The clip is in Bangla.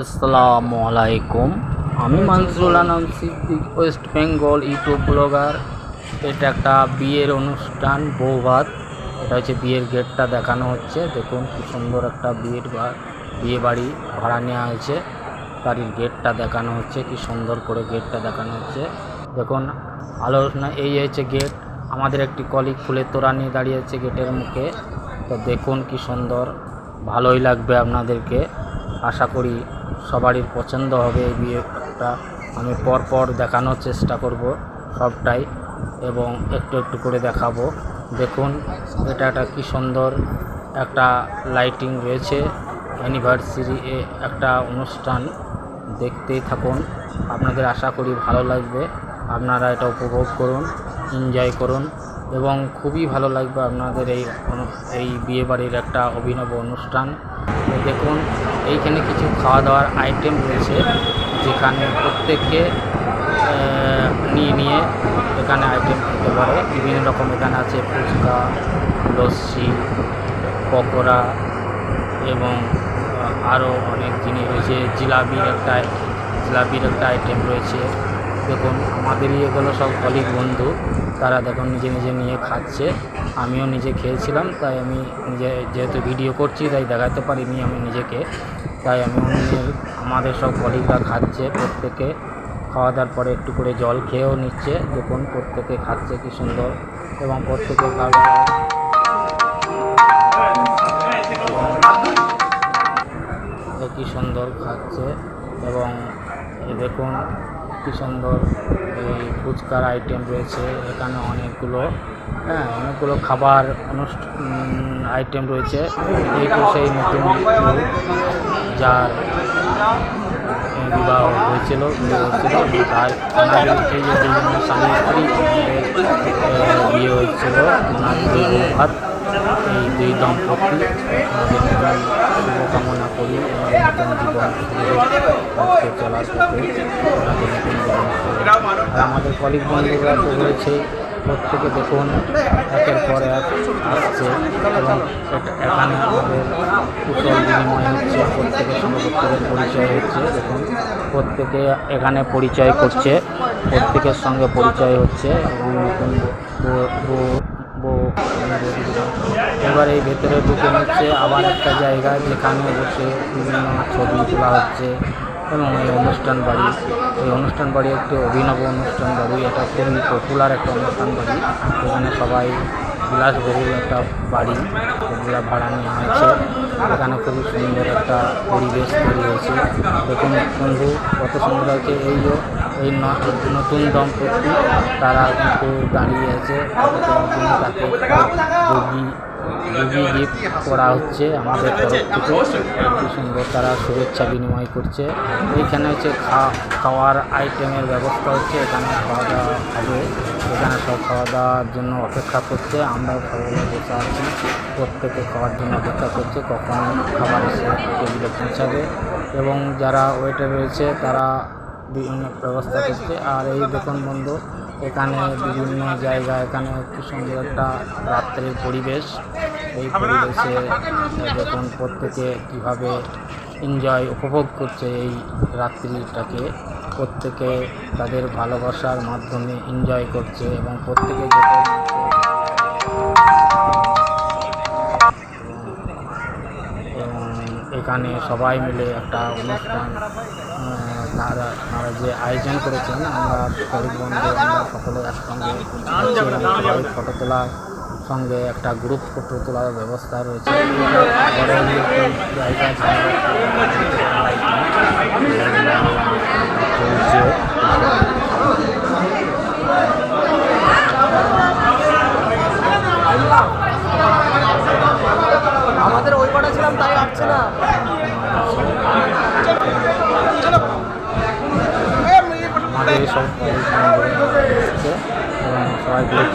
আসসালামু আলাইকুম আমি Mansurul Anam Siddique, West Bengal YouTube blogger. এটা একটা বিয়ের অনুষ্ঠান বৌভাত এটা হচ্ছে বিয়ের গেটটা দেখানো হচ্ছে। দেখুন কি সুন্দর একটা বিয়ের বিয়ে বাড়ি ভাড়া নেওয়া হয়েছে। বাড়ির গেটটা দেখানো হচ্ছে, কি সুন্দর করে গেটটা দেখানো হচ্ছে। দেখুন, আলোচনা এই হচ্ছে গেট। আমাদের একটি কলিগ ফুলের তোড়া নিয়ে দাঁড়িয়ে আছে গেটের মুখে। তো দেখুন কি সুন্দর। ভালোই লাগবে আপনাদেরকে। আশা করি সবারই পছন্দ হবে এই বিয়েটা আমি পর পর দেখানোর চেষ্টা করব সবটাই এবং একটু একটু করে দেখাবো। দেখুন, এটা একটা কি সুন্দর একটা লাইটিং রয়েছে। অ্যানিভার্সারি এ একটা অনুষ্ঠান, দেখতেই থাকুন। আপনাদের আশা করি ভালো লাগবে। আপনারা এটা উপভোগ করুন এনজয় করুন এবং খুবই ভালো লাগবে আপনাদের এই এই বিয়েবাড়ির একটা অভিনব অনুষ্ঠান। দেখুন, এইখানে কিছু খাওয়া দাওয়ার আইটেম রয়েছে, যেখানে প্রত্যেককে নিয়ে নিয়ে এখানে আইটেম খেতে পারে। বিভিন্ন রকম এখানে আছে ফুচকা, লস্যি, পকোড়া এবং আরও অনেক জিনিস রয়েছে। জিলাপির একটা জিলাপির একটা আইটেম রয়েছে। দেখুন, আমাদেরই এগুলো সব কলিগ বন্ধু। তারা দেখুন নিজে নিজে নিয়ে খাচ্ছে। আমিও নিজে খেয়েছিলাম, তাই আমি নিজে যেহেতু ভিডিও করছি, তাই দেখাতে পারিনি আমি নিজেকে। তাই আমি আমাদের সব কলিগরা খাচ্ছে, প্রত্যেকে খাওয়া দাওয়ার পরে একটু করে জল খেয়েও নিচ্ছে। দেখুন, প্রত্যেকে খাচ্ছে কি সুন্দর। এবং প্রত্যেকে খাওয়া কি সুন্দর খাচ্ছে। এবং দেখুন কি সুন্দর এই ফুচকার আইটেম রয়েছে। এখানে অনেকগুলো হ্যাঁ অনেকগুলো খাবার অনুষ্ঠান আইটেম রয়েছে। এইটি সেই নতুন যার বিবাহ হয়েছিল বিয়ে হয়েছিল ভাত। এই দুই দম্পতি শুভকামনা করি নতুন জীবন আমাদের কলিগ বন্ধুরা তো রয়েছে। প্রত্যেকে দেখুন, একের পর এক আসছে এবং এখানে আমাদের কুশল বিনিময় হচ্ছে, প্রত্যেকের সঙ্গে পরিচয় হচ্ছে। দেখুন, প্রত্যেকে এখানে পরিচয় করছে, প্রত্যেকের সঙ্গে পরিচয় হচ্ছে। এবং নতুন এবার এই ভেতরে ঢুকে নিচ্ছে, আবার একটা জায়গা যেখানে বসে বিভিন্ন ছবি তোলা হচ্ছে এবং এই অনুষ্ঠান বাড়ি। এই অনুষ্ঠান বাড়ি একটি অভিনব অনুষ্ঠান বাড়ি, এটা খুবই পপুলার একটা অনুষ্ঠান বাড়ি। এখানে সবাই বিলাসবহুল একটা বাড়ি, এগুলা ভাড়া নেওয়া হয়েছে এখানে খুবই সুন্দর একটা পরিবেশ তৈরি হয়েছে। দেখুন বন্ধু, কত সুন্দর হয়েছে এই এই নতুন দম্পতি, তারা কিন্তু দাঁড়িয়ে আছে। তাকে বগি বগি গিফট করা হচ্ছে আমাদের তরফ থেকে। কি সুন্দর তারা শুভেচ্ছা বিনিময় করছে। এইখানে হচ্ছে খাওয়ার আইটেমের ব্যবস্থা হচ্ছে। এখানে খাওয়া দাওয়া হবে। এখানে সব খাওয়া দাওয়ার জন্য অপেক্ষা করছে। আমরাও সবাই বসে আছি প্রত্যেকে খাওয়ার জন্য অপেক্ষা করছে। কখন খাবার এসে টেবিলে পৌঁছাবে। এবং যারা ওয়েটার রয়েছে, তারা ব্যবস্থা করছে। আর এই দোকান বন্ধ, এখানে বিভিন্ন জায়গা, এখানে কি সুন্দর একটা রাত্রের পরিবেশ। এই পরিবেশে দেখুন প্রত্যেকে কীভাবে এনজয় উপভোগ করছে এই রাত্রিটাকে। প্রত্যেকে তাদের ভালোবাসার মাধ্যমে এনজয় করছে এবং প্রত্যেকে যেতে এখানে সবাই মিলে একটা অনুষ্ঠান তারা তারা যে আয়োজন করেছেন, আমরা কলিগ বন্ধু, আমরা সকলে একসঙ্গে ফটো তোলার সঙ্গে একটা গ্রুপ ফটো তোলার ব্যবস্থা রয়েছে। আমাদের ওই পাটা ছিলাম, তাই আসছে না। সবাই গ্রুপ